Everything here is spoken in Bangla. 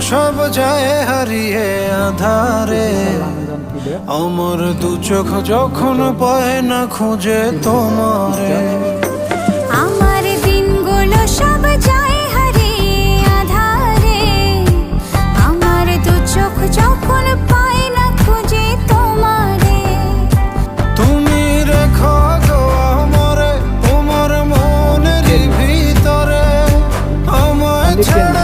সব যায় হারিয়ে আধারে। আমার দু চোখ যখন পায় না খুঁজে তোমারে। আমার দিনগুলো সব যায় হারিয়ে আধারে। আমার দু চোখ যখন পায় না খুঁজে তোমারে। তুমি রেখো গো আমারে তোমার মনের ভিতরে। আমায় ছেড়ে